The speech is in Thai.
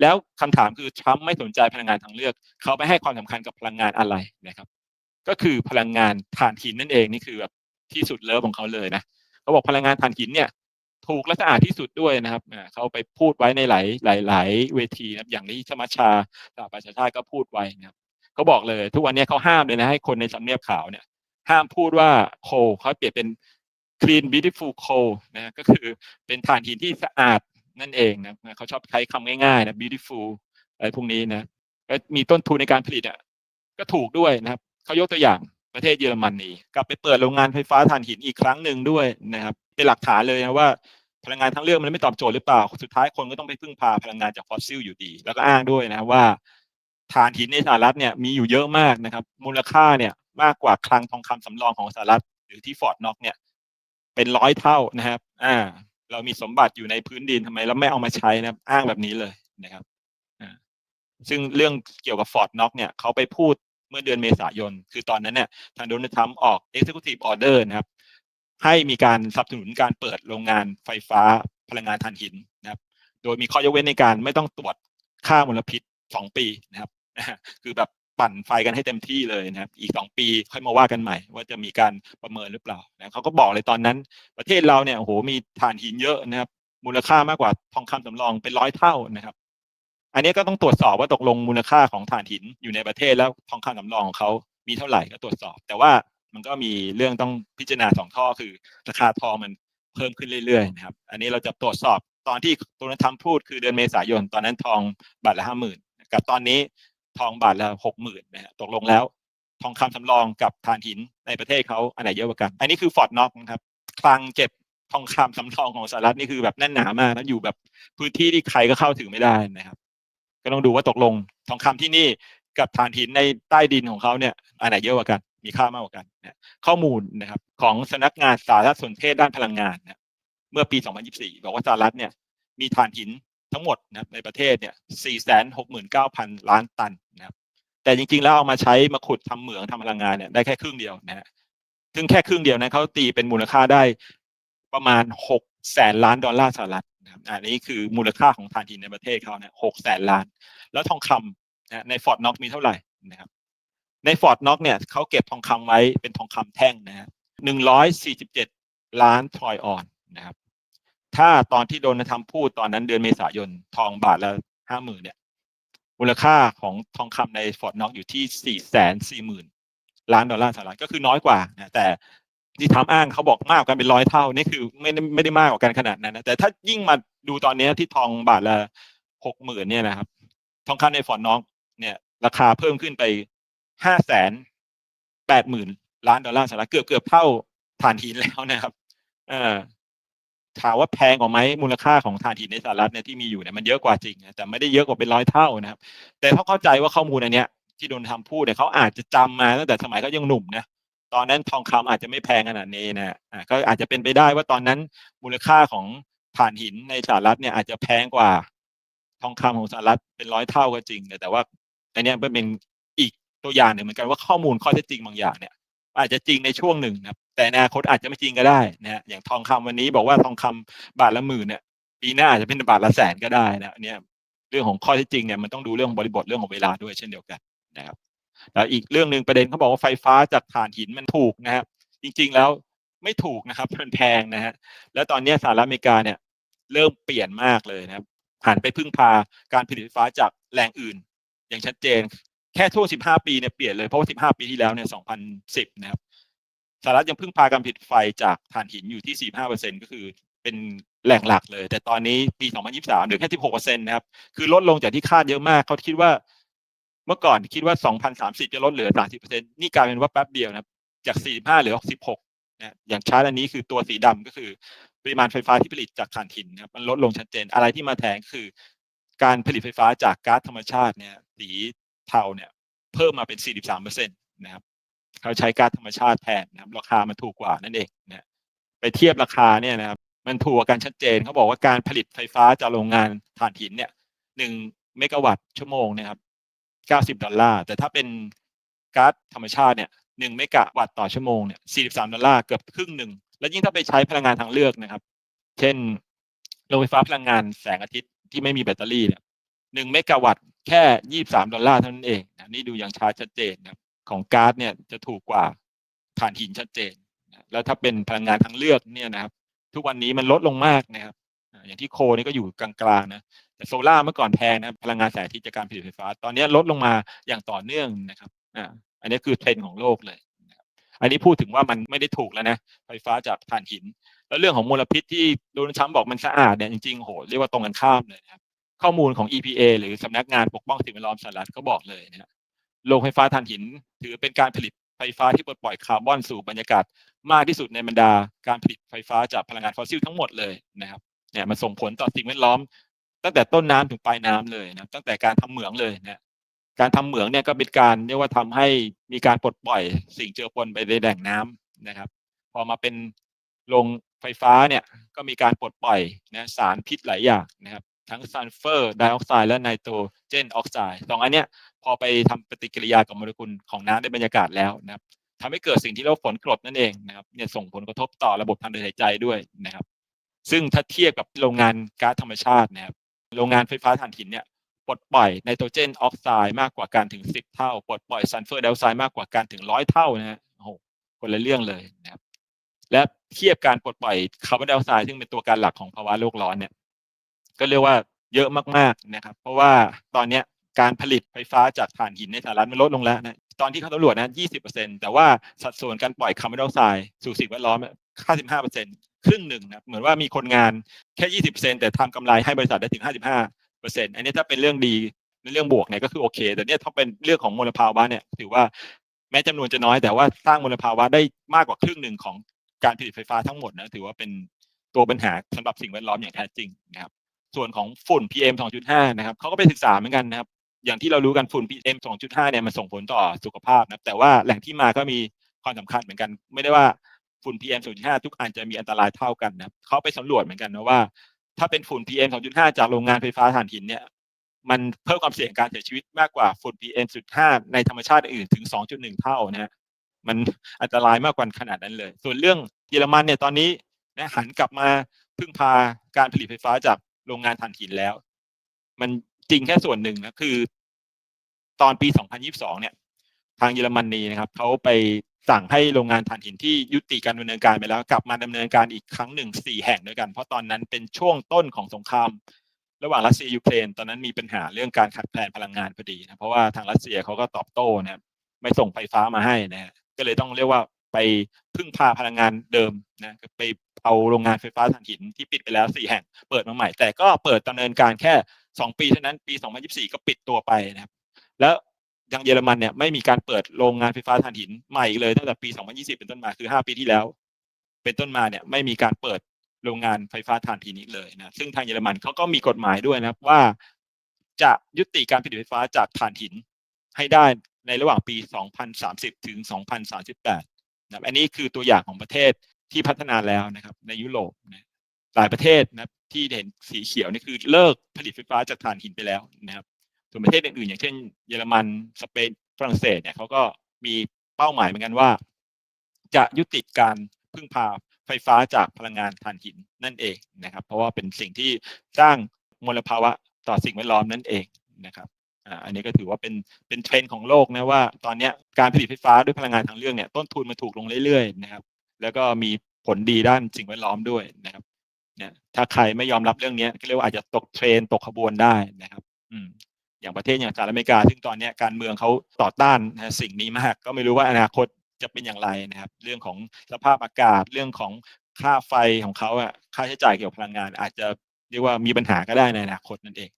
แล้วคำถามคือทรัมป์ไม่สนใจพลังงานทางเลือก เขาไปให้ความสำคัญกับพลังงานอะไรนะครับ ก็คือพลังงานถ่านหินนั่นเองนี่คือแบบที่สุดเลิฟของเขาเลยนะเขาบอกพลังงานถ่านหินเนี่ย ถูกและสะอาดที่สุดด้วยนะครับเขาไปพูดไว้ในหลายหลายหลายเวทีนะอย่างที่สมัชชาสหประชาชาติก็พูดไว้นะครับเขาบอกเลย ทุกวันนี้เขาห้ามเลยนะให้คนในสำเนียบขาวเนี่ย ห้ามพูดว่าโคเขาเปลี่ยนเป็น clean beautiful coal นะก็คือเป็นถ่านหินที่สะอาด นั่นเองนะเขาชอบใช้คำง่ายๆนะ beautiful อะไรพวกนี้นะก็มีต้นทุนในการผลิตอะก็ถูกด้วยนะครับเขายกตัวอย่างประเทศเยอรมนีกลับไปเปิดโรงงานไฟฟ้าถ่านหินอีกครั้งหนึ่งด้วยนะครับเป็นหลักฐานเลยนะว่าพลังงานทั้งเรื่องมันไม่ตอบโจทย์หรือเปล่า สุดท้ายคนก็ต้องไปพึ่งพาพลังงานจากฟอสซิลอยู่ดี แล้วก็อ้างด้วยนะว่าถ่านหินในสหรัฐเนี่ยมีอยู่เยอะมากนะครับ มูลค่าเนี่ยมากกว่าคลังทองคำสำรองของสหรัฐ หรือที่ฟอร์ดน็อกเนี่ย เป็นร้อยเท่านะครับ อ่า เรามีสมบัติอยู่ในพื้นดินทำไมเราไม่เอามาใช้นะอ้างแบบนี้เลยนะครับซึ่งเรื่องเกี่ยวกับฟอร์ดน็อกเนี่ยเขาไปพูดเมื่อเดือนเมษายน คือตอนนั้นเนี่ยทางโดนัลด์ทรัมป์ออก Executive Order นะครับ ให้มีการสนับสนุนการเปิดโรงงานไฟฟ้าพลังงานถ่านหินนะครับ โดยมีข้อยกเว้นในการไม่ต้องตรวจค่ามลพิษสองปีนะครับ คือแบบ ปั่นไฟกันให้เต็มที่เลยนะครับ อีกสองปีค่อยมาว่ากันใหม่ ว่าจะมีการประเมินหรือเปล่านะเขาก็บอกเลยตอนนั้น ประเทศเราเนี่ยโอ้โหมีถ่านหินเยอะนะครับ มูลค่ามากกว่าทองคำสำรองเป็นร้อยเท่านะครับ อันนี้ก็ต้องตรวจสอบว่าตกลงมูลค่าของถ่านหินอยู่ในประเทศแล้วทองคำสำรองของเขามีเท่าไหร่ก็ตรวจสอบ แต่ว่ามันก็มีเรื่องต้องพิจารณาสองข้อคือราคาทองมันเพิ่มขึ้นเรื่อยๆนะครับ อันนี้เราจะตรวจสอบตอนที่ตัวนทำพูดคือเดือนเมษายน ตอนนั้นทองบาทละห้าหมื่นกับตอนนี้ ทองบาทละหกหมื่นนะฮะตกลงแล้ว ทองคำสำรองกับถ่านหินในประเทศเขาอันไหนเยอะกว่ากัน อันนี้คือฟอร์ดน็อกนะครับคลังเก็บทองคำสำรองของสหรัฐนี่คือแบบแน่นหนามากแล้วอยู่แบบพื้นที่ที่ใครก็เข้าถึงไม่ได้นะครับ ก็ต้องดูว่าตกลงทองคำที่นี่กับถ่านหินในใต้ดินของเขาเนี่ยอันไหนเยอะกว่ากัน มีค่ามากกว่ากันนะข้อมูลนะครับของสำนักงานสารสนเทศด้านพลังงานนะเมื่อปี 2024 บอกว่าสหรัฐเนี่ยมีถ่านหิน ทั้งหมดนะครับในประเทศเนี่ย 469,000 ล้านตันนะครับ แต่จริงๆ แล้วเอามาใช้มาขุดทำเหมืองทำพลังงานเนี่ยได้แค่ครึ่งเดียวนะฮะ ซึ่งแค่ครึ่งเดียวนะเขาตีเป็นมูลค่าได้ประมาณ 6 แสนล้านดอลลาร์สหรัฐนะครับอันนี้คือมูลค่าของถ่านหินในประเทศเขาเนี่ย6แสนล้าน แล้วทองคำนะในฟอร์ดน็อกมีเท่าไหร่นะครับ ในฟอร์ดน็อกเนี่ยเขาเก็บทองคำไว้เป็นทองคำแท่งนะฮะ147ล้านทรอยออนนะครับ ถ้าตอนที่โดนทำพูดตอนนั้นเดือนเมษายนทองบาทละห้าหมื่นเนี่ยมูลค่าของทองคำในฟอร์ดน็อกอยู่ที่สี่แสนสี่หมื่นล้านดอลลาร์สหรัฐก็คือน้อยกว่านะแต่ที่ทำอ้างเขาบอกมากกันเป็นร้อยเท่านี่คือไม่ได้ไม่ได้มากกว่ากันขนาดนั้นนะแต่ถ้ายิ่งมาดูตอนนี้ที่ทองบาทละหกหมื่นเนี่ยนะครับ ทองคำในฟอร์ดน็อกเนี่ย ราคาเพิ่มขึ้นไปห้าแสนแปดหมื่นล้านดอลลาร์สหรัฐเกือบเกือบเท่าถ่านหินแล้วนะครับ เออ ถามว่าแพงกว่าไหมมูลค่าของถ่านหินในสหรัฐเนี่ยที่มีอยู่เนี่ยมันเยอะกว่าจริงแต่ไม่ได้เยอะกว่าเป็นร้อยเท่านะครับ แต่เขาเข้าใจว่าข้อมูลอันเนี้ยที่โดนทำพูดเนี่ยเขาอาจจะจำมาตั้งแต่สมัยเขายังหนุ่มนะตอนนั้นทองคำอาจจะไม่แพงขนาดนี้นะอ่าก็อาจจะเป็นไปได้ว่าตอนนั้นมูลค่าของถ่านหินในสหรัฐเนี่ยอาจจะแพงกว่า ทองคำของสหรัฐเป็นร้อยเท่าก็จริง แต่ว่าอันนี้เป็นอีกตัวอย่างหนึ่งเหมือนกันว่าข้อมูลข้อเท็จจริงบางอย่างเนี่ย อาจจะจริงในช่วงหนึ่งนะ แต่อนาคตอาจจะไม่จริงก็ได้นะฮะอย่างทองคำวันนี้บอกว่าทองคำบาทละหมื่นเนี่ยปีหน้าอาจจะเป็นบาทละแสนก็ได้นะเนี่ยเรื่องของข้อเท็จจริงเนี่ยมันต้องดูเรื่องของบริบทเรื่องของเวลาด้วยเช่นเดียวกันนะครับแล้วอีกเรื่องหนึ่งประเด็นเขาบอกว่าไฟฟ้าจากถ่านหินมันถูกนะครับจริง ๆแล้วไม่ถูกนะครับมันแพงนะฮะแล้วตอนนี้สหรัฐอเมริกาเนี่ยเริ่มเปลี่ยนมากเลยนะครับหันไปพึ่งพาการผลิตไฟฟ้าจากแหล่งอื่น อย่างชัดเจน แค่ช่วง 15 ปีเนี่ยเปลี่ยนเลยเพราะว่า 15 ปีที่แล้วเนี่ย 2010 นะครับ สหรัฐยังพึ่งพาการผลิตไฟจากถ่านหินอยู่ที่ 45%ก็คือเป็นแหล่งหลักเลย แต่ตอนนี้ปี 2023เหลือแค่ 16%นะครับ คือลดลงจากที่คาดเยอะมาก เขาคิดว่าเมื่อก่อนคิดว่า 2030 จะลดเหลือ 30%นี่กลายเป็นว่าแป๊บเดียวนะครับ จาก 45 เหลือ16นะ อย่างชาร์ตอันนี้คือตัวสีดำก็คือ ปริมาณไฟฟ้าที่ผลิตจากถ่านหินนะครับมันลดลงชัดเจน อะไรที่มาแทนคือ การผลิตไฟฟ้าจากก๊าซธรรมชาติเนี่ย สีเทาเนี่ย เพิ่มมาเป็น 43%นะครับ เขาใช้ก๊าซธรรมชาติแทนนะครับ ราคามันถูกกว่านั่นเองนะไปเทียบราคาเนี่ยนะครับ มันถูกกว่ากันชัดเจนเขาบอกว่าการผลิตไฟฟ้าจากโรงงานถ่านหินเนี่ยหนึ่งเมกะวัตต์ชั่วโมงนะครับเก้าสิบดอลลาร์ แต่ถ้าเป็นก๊าซธรรมชาติเนี่ยหนึ่งเมกะวัตต์ต่อชั่วโมงเนี่ยสี่สิบสามดอลลาร์เกือบครึ่งหนึ่ง แล้วยิ่งถ้าไปใช้พลังงานทางเลือกนะครับ เช่นโรงไฟฟ้าพลังงานแสงอาทิตย์ที่ไม่มีแบตเตอรี่เนี่ย1เมกะวัตต์แค่23ดอลลาร์เท่านั้นเองนะนี่ดูอย่างชาชัดเจนนะครับ ของก๊าซเนี่ยจะถูกกว่าถ่านหินชัดเจน แล้วถ้าเป็นพลังงานทางเลือกเนี่ยนะครับ ทุกวันนี้มันลดลงมากนะครับ อย่างที่โคนี่ก็อยู่กลางๆนะ แต่โซล่าเมื่อก่อนแพงนะพลังงานแสงอาทิตย์จากการผลิตไฟฟ้า ตอนนี้ลดลงมาอย่างต่อเนื่องนะครับอ่าอันนี้คือ trend ของโลกเลยอันนี้พูดถึงว่ามันไม่ได้ถูกแล้วนะ ไฟฟ้าจากถ่านหิน แล้วเรื่องของมลพิษที่โดนัลด์ทรัมป์บอกมันสะอาดเนี่ยจริงๆโหเรียกว่าตรงกันข้ามเลยนะครับข้อมูลของ EPA หรือสำนักงานปกป้องสิ่งแวดล้อมสหรัฐเขาบอกเลยนะ โรงไฟฟ้าถ่านหิน ถือเป็นการผลิตไฟฟ้าที่ปลดปล่อยคาร์บอนสู่บรรยากาศมากที่สุดในบรรดาการผลิตไฟฟ้าจากพลังงานฟอสซิลทั้งหมดเลยนะครับเนี่ยมันส่งผลต่อสิ่งแวดล้อม ตั้งแต่ต้นน้ำถึงปลายน้ำเลยนะครับตั้งแต่การทำเหมืองเลยนะการทำเหมืองเนี่ยก็เป็นการเรียกว่าทำให้มีการปลดปล่อยสิ่งเจือปนไปในแหล่งน้ำนะครับ พอมาเป็นโรงไฟฟ้าเนี่ยก็มีการปลดปล่อยนะสารพิษหลายอย่างนะครับ ทั้งซัลเฟอร์ไดออกไซด์และไนโตรเจนออกไซด์สองอันเนี้ยพอไปทำปฏิกิริยากับโมเลกุลของน้ำในบรรยากาศแล้วนะครับทำให้เกิดสิ่งที่เรียกว่าฝนกรดนั่นเองนะครับเนี่ยส่งผลกระทบต่อระบบทางเดินหายใจด้วยนะครับ ซึ่งถ้าเทียบกับโรงงานก๊าซธรรมชาตินะครับโรงงานไฟฟ้าถ่านหินเนี่ยปลดปล่อยไนโตรเจนออกไซด์มากกว่าการถึง 10 เท่า ปลดปล่อยซัลเฟอร์ไดออกไซด์มากกว่าการถึง100เท่านะฮะโอ้โหคนละเรื่องเลยนะครับและเทียบการปลดปล่อยคาร์บอนไดออกไซด์ซึ่งเป็นตัวการหลักของภาวะโลกร้อนเนี่ย ก็เรียกว่าเยอะมากๆนะครับ เพราะว่าตอนเนี้ยการผลิตไฟฟ้าจากถ่านหินในสหรัฐมันลดลงแล้วนะตอนที่เขาตำรวจนะ 20%แต่ว่าสัดส่วนการปล่อยคาร์บอนไดออกไซด์สู่สิ่งแวดล้อม55%ครึ่งหนึ่งนะเหมือนว่ามีคนงานแค่ 20%แต่ทำกำไรให้บริษัทได้ถึง 55%อันนี้ถ้าเป็นเรื่องดีในเรื่องบวกเนี่ยก็คือโอเค แต่เนี่ยถ้าเป็นเรื่องของมลภาวะเนี่ยถือว่าแม้จำนวนจะน้อยแต่ว่าสร้างมลภาวะได้มากกว่าครึ่งหนึ่งของการผลิตไฟฟ้าทั้งหมดนะถือว่าเป็นตัวปัญหาสำหรับสิ่งแวดล้อมอย่างแท้จริงนะครับ ส่วนของฝุ่น PM 2.5 นะครับเขาก็ไปศึกษาเหมือนกันนะครับ อย่างที่เรารู้กันฝุ่น PM 2.5 เนี่ยมันส่งผลต่อสุขภาพนะแต่ว่าแหล่งที่มาก็มีความสำคัญเหมือนกัน ไม่ได้ว่าฝุ่น PM 2.5 ทุกอันจะมีอันตรายเท่ากันนะเขาไปสำรวจเหมือนกันนะว่า ถ้าเป็นฝุ่น PM 2.5 จากโรงงานไฟฟ้าถ่านหินเนี่ยมันเพิ่มความเสี่ยงการเสียชีวิตมากกว่าฝุ่น PM 2.5 ในธรรมชาติอื่นถึง 2.1 เท่านะฮะมันอันตรายมากกว่าขนาดนั้นเลย ส่วนเรื่องเยอรมันเนี่ยตอนนี้นะหันกลับมาพึ่งพาการผลิตไฟฟ้าจาก โรงงานถ่านหินแล้ว มันจริงแค่ส่วนหนึ่งนะคือ ตอนปี 2022 เนี่ย ทางเยอรมนีนะครับเขาไปสั่งให้โรงงานถ่านหินที่ยุติการดำเนินการไปแล้ว กลับมาดำเนินการอีกครั้งหนึ่งสี่แห่งด้วยกัน เพราะตอนนั้นเป็นช่วงต้นของสงคราม ระหว่างรัสเซียยูเครน ตอนนั้นมีปัญหาเรื่องการขาดแคลนพลังงานพอดีนะเพราะว่าทางรัสเซียเขาก็ตอบโต้นะครับไม่ส่งไฟฟ้ามาให้นะก็เลยต้องเรียกว่า ไปพึ่งพาพลังงานเดิมนะไปเอาโรงงานไฟฟ้าถ่านหินที่ปิดไปแล้วสี่แห่งเปิดมาใหม่ แต่ก็เปิดดำเนินการแค่สองปีเท่านั้นปี 2024 ก็ปิดตัวไปนะครับแล้วยังเยอรมันเนี่ยไม่มีการเปิดโรงงานไฟฟ้าถ่านหินใหม่อีกเลยตั้งแต่ปี 2020 เป็นต้นมาคือ 5 ปีที่แล้ว เป็นต้นมาเนี่ยไม่มีการเปิดโรงงานไฟฟ้าถ่านหินอีกเลยนะซึ่งทางเยอรมันเขาก็มีกฎหมายด้วยนะครับว่า จะยุติการผลิตไฟฟ้าจากถ่านหินให้ได้ในระหว่างปี 2030 ถึง 2038 นะอันนี้คือตัวอย่างของประเทศที่พัฒนาแล้วนะครับ ในยุโรปนะหลายประเทศนะที่เห็นสีเขียวนี่คือเลิกผลิตไฟฟ้าจากถ่านหินไปแล้วนะครับส่วนประเทศอื่นๆอย่างเช่นเยอรมันสเปนฝรั่งเศสเนี่ยเขาก็มีเป้าหมายเหมือนกันว่า จะยุติการพึ่งพาไฟฟ้าจากพลังงานถ่านหินนั่นเองนะครับ เพราะว่าเป็นสิ่งที่สร้างมลภาวะต่อสิ่งแวดล้อมนั่นเองนะครับ อ่าอันนี้ก็ถือว่าเป็นเป็นเทรนด์ของโลกนะว่า ตอนนี้การผลิตไฟฟ้าด้วยพลังงานทางเลือกเนี่ยต้นทุนมันถูกลงเรื่อยๆนะครับ แล้วก็มีผลดีด้านสิ่งแวดล้อมด้วยนะครับเนี่ยถ้าใครไม่ยอมรับเรื่องนี้ก็เรียกว่าอาจจะตกเทรนตกขบวนได้นะครับ อืมอย่างประเทศอย่างสหรัฐอเมริกา ซึ่งตอนนี้การเมืองเขาต่อต้านนะสิ่งนี้มาก ก็ไม่รู้ว่าอนาคตจะเป็นอย่างไรนะครับ เรื่องของสภาพอากาศเรื่องของค่าไฟของเขาอะค่าใช้จ่ายเกี่ยวกับพลังงาน อาจจะเรียกว่ามีปัญหาก็ได้ในอนาคตนั่นเอง